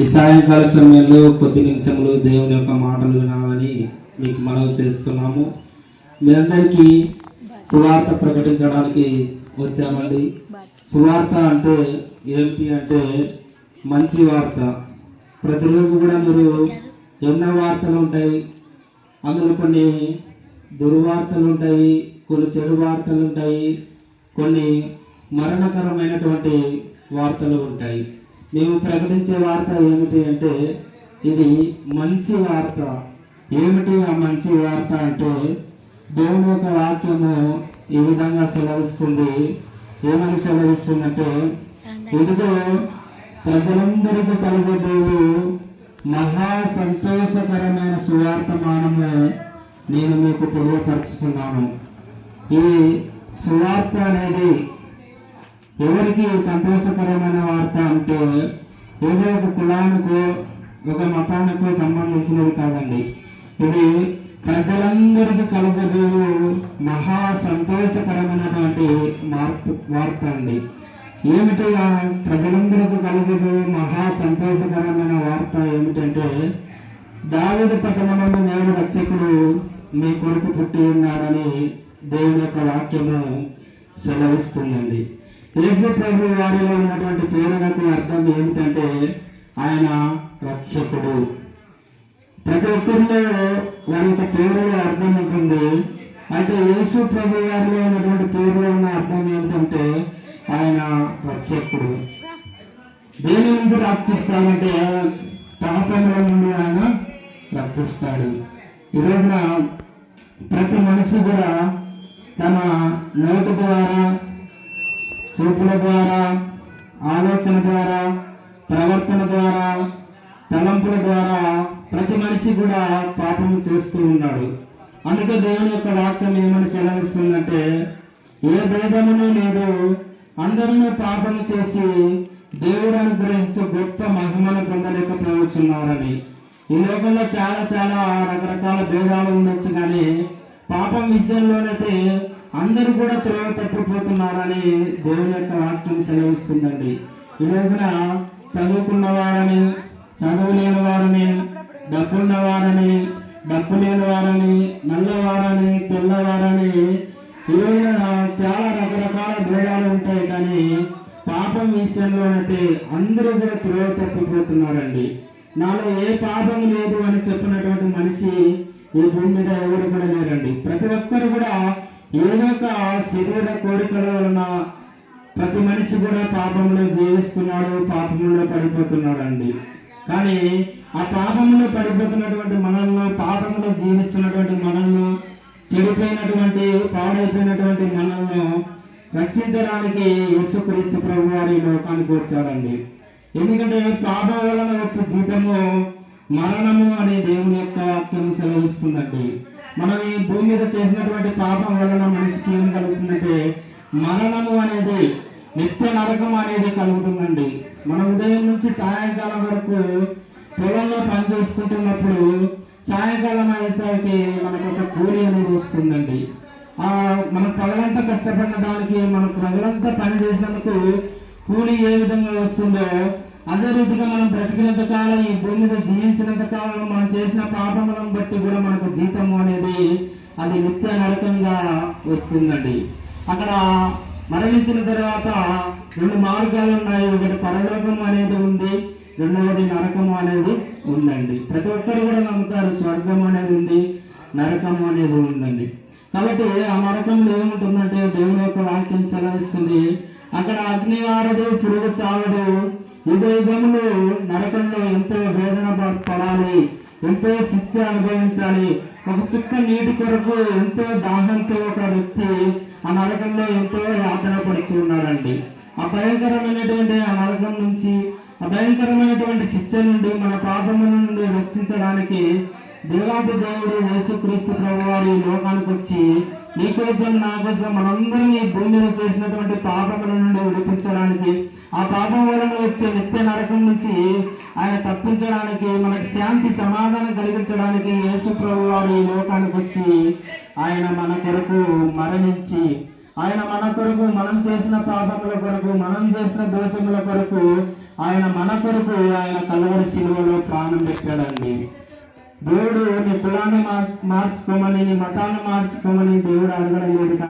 ఈ సాయంకాల సమయంలో కొద్ది నిమిషములు దేవుని యొక్క మాటలు వినాలని మీకు మనవి చేస్తున్నాము. మీరందరికీ సువార్త ప్రకటించడానికి వచ్చామండి. సువార్త అంటే ఏమిటి అంటే మంచి వార్త. ప్రతిరోజు కూడా మీరు ఎన్నో వార్తలు ఉంటాయి. అందులో కొన్ని దుర్వార్తలు ఉంటాయి కొన్ని చెడు వార్తలు ఉంటాయి కొన్ని మరణకరమైనటువంటి వార్తలు ఉంటాయి. మేము ప్రకటించే వార్త ఏమిటి అంటే ఇది మంచి వార్త. ఏమిటి ఆ మంచి వార్త అంటే దేవుని యొక్క వాక్యము ఈ విధంగా సెలవిస్తుంది. ఏమని సెలవిస్తుందంటే ఇదిగో ప్రజలందరికీ కలిగేదేవు మహా సంతోషకరమైన సువార్తమానము నేను మీకు తెలియపరుచుతున్నాను. ఈ సువార్త అనేది ఎవరికి సంతోషకరమైన అంటే ఏదో ఒక కులానికో ఒక మతానికో సంబంధించినది కాదండి. ఇది ప్రజలందరికీ కలుగబోయే మహా సంతోషకరమైనటువంటి మార్పు వార్త అండి. ఏమిటిగా ప్రజలందరికీ కలగదు మహా సంతోషకరమైన వార్త ఏమిటంటే దావిద పట్టణంలో నేను రక్షకుడు మీ కొరకు పుట్టి ఉన్నాడని దేవుని యొక్క వాక్యము సెలవిస్తుందండి. యేసు ప్రభు వారిలో ఉన్నటువంటి ప్రేరణకు అర్థం ఏమిటంటే ఆయన రక్షకుడు. ప్రతి ఒక్కరిలో వారి యొక్క పేరులో అర్థం ఉంటుంది. అయితే యేసు ప్రభు వారిలో ఉన్నటువంటి పేరులో ఉన్న అర్థం ఏమిటంటే ఆయన రక్షకుడు. దేని నుంచి రక్షిస్తాడంటే పాపంలో నుండి ఆయన రక్షిస్తాడు. ఈ రోజున ప్రతి మనిషి కూడా తమ నోటి ద్వారా చూపుల ద్వారా ఆలోచన ద్వారా ప్రవర్తన ద్వారా తలంపుల ద్వారా ప్రతి మనిషి కూడా పాపం చేస్తూ ఉన్నాడు. అందుకే దేవుని యొక్క వాక్యం ఏమని సెలవిస్తుందంటే ఏ భేదమును లేదు అందరూ పాపం చేసి దేవుడు అనుగ్రహించే గొప్ప మహిమను పొందలేకపోతున్నారని. ఈ లోకంలో చాలా చాలా రకరకాల భేదాలు ఉండొచ్చు కానీ పాపం విషయంలోనైతే అందరూ కూడా త్రోవ అని దేవుని యొక్క వాక్యం సెలవిస్తుందండి. ఈ రోజున చదువుకున్న వారని చదువులేని వారని డబ్బున్న వారని డబ్బు లేని వారని నల్లవారని తెల్లవారని ఈ రోజున చాలా రకరకాల భేదాలు ఉంటాయి కానీ పాపం విషయంలో అయితే అందరూ కూడా త్రోవ తప్పిపోతున్నారండి. నాలో ఏ పాపం లేదు అని చెప్పినటువంటి మనిషి ఈ భూమి మీద ఎవరు కూడా లేరండి. ప్రతి ఒక్కరు కూడా ఏదో శరీర కోరికల వలన ప్రతి మనిషి కూడా పాపంలో జీవిస్తున్నాడు పాపంలో పడిపోతున్నాడు అండి కానీ ఆ పాపంలో పడిపోతున్నటువంటి మనల్ని పాపంలో జీవిస్తున్నటువంటి మనల్ని చెడిపోయినటువంటి పాడైపోయినటువంటి మనల్ని రక్షించడానికి యేసుక్రీస్తు ప్రభు వారి లోకానికి వచ్చారండి ఎందుకంటే పాపం వలన వచ్చే జీతము మరణము అనే దేవుని యొక్క వాక్యం సెలవిస్తుందండి. మనం ఈ భూమి మీద చేసినటువంటి పాపం వలన మనిషికి ఏం కలుగుతుందంటే మరణము అనేది నిత్య నరకం అనేది కలుగుతుందండి. మనం ఉదయం నుంచి సాయంకాలం వరకు పొలంలో పని చేసుకుంటున్నప్పుడు సాయంకాలం అయ్యేసరికి మనకు ఒక కూలి అనేది వస్తుందండి. ఆ మనం పగలంతా కష్టపడిన దానికి మనం పగలంతా పని చేసినందుకు కూలి ఏ విధంగా వస్తుందో అదే రీతిగా మనం బ్రతికినంత కాలం ఈ భూమి మీద జీవించినంత కాలం మనం చేసిన పాపములను బట్టి కూడా మనకు జీతము అనేది అది నిత్య నరకంగా వస్తుందండి. అక్కడ మరణించిన తర్వాత రెండు మార్గాలు ఉన్నాయి. ఒకటి పరలోకం అనేది ఉంది రెండవది నరకం అనేది ఉందండి. ప్రతి ఒక్కరు కూడా నమ్ముతారు స్వర్గం అనేది ఉంది నరకం అనేది ఉందండి. కాబట్టి ఆ నరకంలో ఏముంటుందంటే దేవుని యొక్క వాక్యం సెలవిస్తుంది. అక్కడ అగ్ని ఆరదు పురుగు చావదు యుగ యుగములు నరకంలో ఎంతో వేదన పడాలి ఎంతో శిక్ష అనుభవించాలి. ఒక చుక్క నీటి కొరకు ఎంతో దాహంతో ఒక వ్యక్తి ఆ నరకంలో ఎంతో యాతన పడుచు ఉన్నాడండి. ఆ భయంకరమైనటువంటి ఆ నరకం నుంచి ఆ భయంకరమైనటువంటి శిక్ష నుండి మన పాపముల నుండి రక్షించడానికి దేవాది దేవుడు యేసుక్రీస్తు ప్రభు వారి లోకానికి వచ్చి నీ కోసం నా కోసం మనందరం ఈ భూమి మీద చేసినటువంటి పాపముల నుండి విడిపించడానికి ఆ పాపం వలన వచ్చే నిత్య నరకం నుంచి ఆయన తప్పించడానికి మనకి శాంతి సమాధానం కలిగించడానికి యేసు ప్రభు వారు ఈ లోకానికి వచ్చి ఆయన మన కొరకు మరణించి ఆయన మన కొరకు మనం చేసిన పాపముల కొరకు మనం చేసిన దోషముల కొరకు ఆయన మన కొరకు ఆయన కలవరి శిలువలో ప్రాణం పెట్టాడండి. దేవుడు నీ కులాన్ని మార్చుకోమని నీ మతాన్ని మార్చుకోమని దేవుడు అడగడం లేదు.